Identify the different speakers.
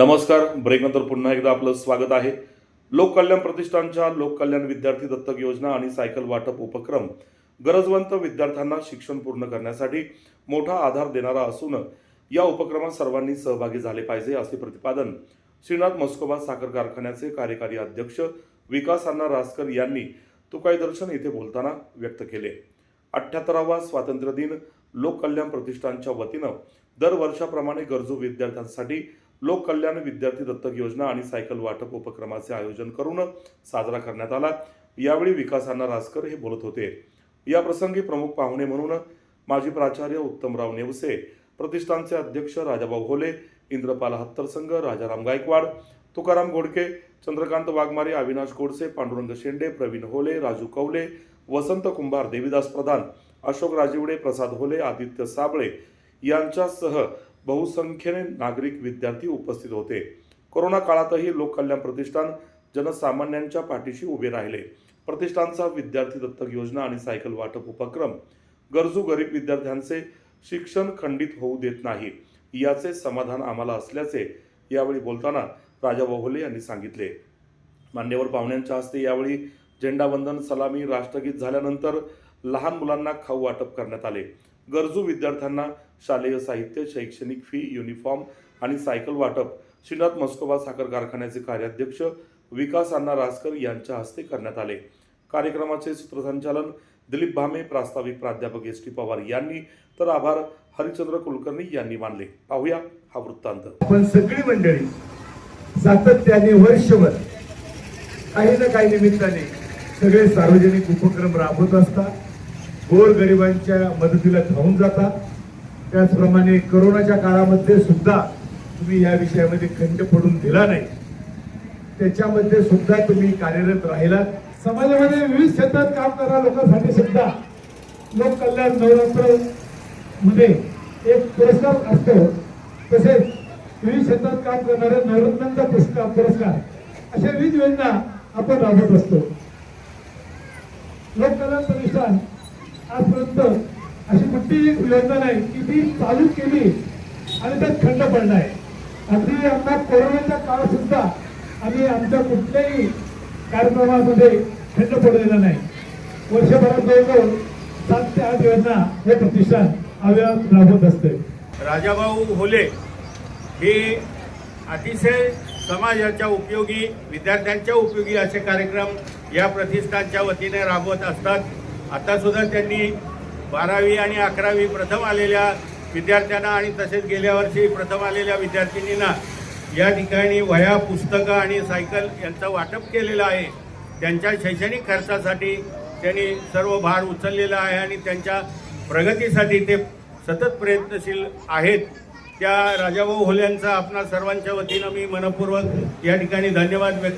Speaker 1: नमस्कार. ब्रेकनंतर पुन्हा एकदा आपलं स्वागत आहे. लोककल्याण प्रतिष्ठानच्या लोककल्याण विद्यार्थी दत्तक योजना आणि सायकल वाटप उपक्रम गरजवंत विद्यार्थ्यांना शिक्षण पूर्ण करण्यासाठी मोठा आधार देणारा असून या उपक्रमात सर्वांनी सहभागी झाले पाहिजे असे प्रतिपादन श्रीनाथ मस्कोबा साखर कारखान्याचे कार्यकारी अध्यक्ष विकास अण्णा रासकर यांनी तुकाई दर्शन येथे बोलताना व्यक्त केले. अठ्ठ्याहत्तरावा स्वातंत्र्य दिन लोककल्याण प्रतिष्ठानच्या वतीनं दरवर्षाप्रमाणे गरजू विद्यार्थ्यांसाठी लोककल्याण विद्यार्थी दत्तक योजना आणि सायकल वाटप उपक्रमाचे आयोजन करून साजरा करण्यात आला. यावेळी विकासांना रासकर हे बोलत होते. या प्रसंगी प्रमुख पाहुणे म्हणून माजी प्राचार्य उत्तमराव नेवसे प्रतिष्ठानचे अध्यक्ष राजाभाऊ होले इंद्रपाल हत्तरसंघ राजाराम गायकवाड तुकाराम गोडके चंद्रकांत वाघमारे अविनाश गोडसे पांडुरंग शेंडे प्रवीण होले राजू कवले वसंत कुंभार देविदास प्रधान अशोक राजिवडे प्रसाद होले आदित्य साबळे यांच्यासह बहुसंख्येने नागरिक विद्यार्थी उपस्थित होते. कोरोना काळातही लोककल्याण प्रतिष्ठान जनसामान्यांच्या पाठीशी उभे राहिले. प्रतिष्ठानचा विद्यार्थी दत्तक योजना आणि सायकल वाटप उपक्रम गरजू गरीब विद्यार्थ्यांचे शिक्षण खंडित होऊ देत नाही. याचे समाधान आम्हाला असल्याचे यावेळी बोलताना राजा बहुले यांनी सांगितले. मान्यवर पाहुण्यांच्या हस्ते यावेळी झेंडावंदन सलामी राष्ट्रगीत झाल्यानंतर लहान मुलांना खाऊ वाटप करण्यात आले. गरजू विद्यार्थ्यांना शालेय साहित्य शैक्षणिक फी युनिफॉर्म आणि सायकल वाटप श्रीनाथ मस्कोबा साखर कारखान्याचे कार्याध्यक्ष विकास अण्णा रासकर यांच्या हस्ते करण्यात आले. कार्यक्रमाचे सूत्रसंचालन दिलीप भामे प्रास्ताविक प्राध्यापक एस टी पवार यांनी तर आभार हरिचंद्र कुलकर्णी यांनी मानले. पाहूया हा वृत्तांत.
Speaker 2: आपण सगळी मंडळी सातत्याने वर्षभर काही ना काही निमित्ताने सगळे सार्वजनिक उपक्रम राबवत असतात. गोरगरिबांच्या मदतीला धावून जातात त्याचप्रमाणे करोनाच्या काळामध्ये सुद्धा तुम्ही या विषयामध्ये खंड पडून दिला नाही. त्याच्यामध्ये सुद्धा तुम्ही कार्यरत राहिला समाजामध्ये विविध क्षेत्रात काम करणाऱ्या लोकांसाठी सुद्धा लोक कल्याण नवरात्रमध्ये एक पुरस्कार असतो. तसेच विविध क्षेत्रात काम करणाऱ्या नवरत्नांचा पुरस्कार पुरस्कार अशा विविध योजना आपण राबवत असतो. लोककल्याण प्रतिष्ठान आजपर्यंत अशी कुठलीही योजना नाही की ती चालू केली आणि त्यात खंड पडला आहे. अगदी आमचा कोरोनाच्या काळात सुद्धा आम्ही आमच्या कुठल्याही कार्यक्रमामध्ये खंड पडलेला नाही. वर्षभरात जवळजवळ सात ते आठ योजना हे प्रतिष्ठान अव्याहत राबवत असते
Speaker 3: राजाभाऊ होले हे अतिशय समाजाच्या उपयोगी विद्यार्थ्यांच्या उपयोगी असे कार्यक्रम या प्रतिष्ठानच्या वतीने राबवत असतात. आतासुद्धा त्यांनी बारावी आणि अकरावी प्रथम आलेल्या विद्यार्थ्यांना आणि तसेच गेल्या वर्षी प्रथम आलेल्या विद्यार्थिनींना या ठिकाणी वह्या पुस्तकं आणि सायकल यांचं वाटप केलेलं आहे. त्यांच्या शैक्षणिक खर्चासाठी त्यांनी सर्व भार उचललेला आहे आणि त्यांच्या प्रगतीसाठी ते सतत प्रयत्नशील आहेत. त्या राजाभाऊ होल्यांचा आपणा सर्वांच्या वतीनं मी मनपूर्वक या ठिकाणी धन्यवाद व्यक्त